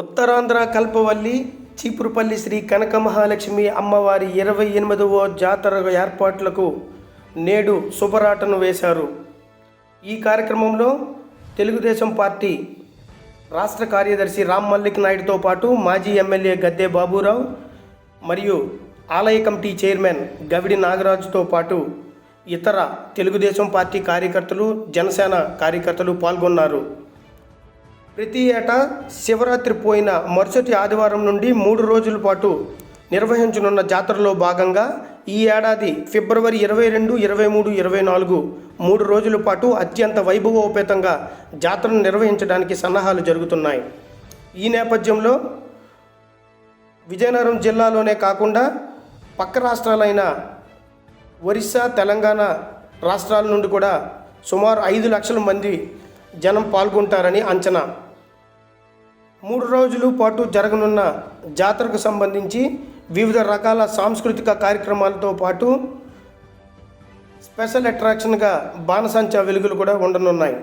ఉత్తరాంధ్ర కల్పవల్లి చీపురుపల్లి శ్రీ కనక మహాలక్ష్మి అమ్మవారి ఇరవై ఎనిమిదవ జాతర ఏర్పాట్లకు నేడు శుభరాటను వేశారు. ఈ కార్యక్రమంలో తెలుగుదేశం పార్టీ రాష్ట్ర కార్యదర్శి రామ్ మల్లిక్ నాయుడుతో పాటు మాజీ ఎమ్మెల్యే గద్దె బాబురావు మరియు ఆలయ కమిటీ చైర్మన్ గవిడి నాగరాజుతో పాటు ఇతర తెలుగుదేశం పార్టీ కార్యకర్తలు జనసేన కార్యకర్తలు పాల్గొన్నారు. ప్రతి ఏటా శివరాత్రి పోయిన మరుసటి ఆదివారం నుండి మూడు రోజుల పాటు నిర్వహించనున్న జాతరలో భాగంగా ఈ ఏడాది ఫిబ్రవరి ఇరవై రెండు ఇరవై మూడు ఇరవై నాలుగు మూడు రోజుల పాటు అత్యంత వైభవోపేతంగా జాతరను నిర్వహించడానికి సన్నాహాలు జరుగుతున్నాయి. ఈ నేపథ్యంలో విజయనగరం జిల్లాలోనే కాకుండా పక్క రాష్ట్రాలైన ఒరిస్సా తెలంగాణ రాష్ట్రాల నుండి కూడా సుమారు ఐదు లక్షల మంది జనం పాల్గొంటారని అంచనా. మూడు రోజుల పాటు జరగనున్న జాతరకు సంబంధించి వివిధ రకాల సాంస్కృతిక కార్యక్రమాలతో పాటు స్పెషల్ అట్రాక్షన్గా బాణసంచా వెలుగులు కూడా ఉండనున్నాయి.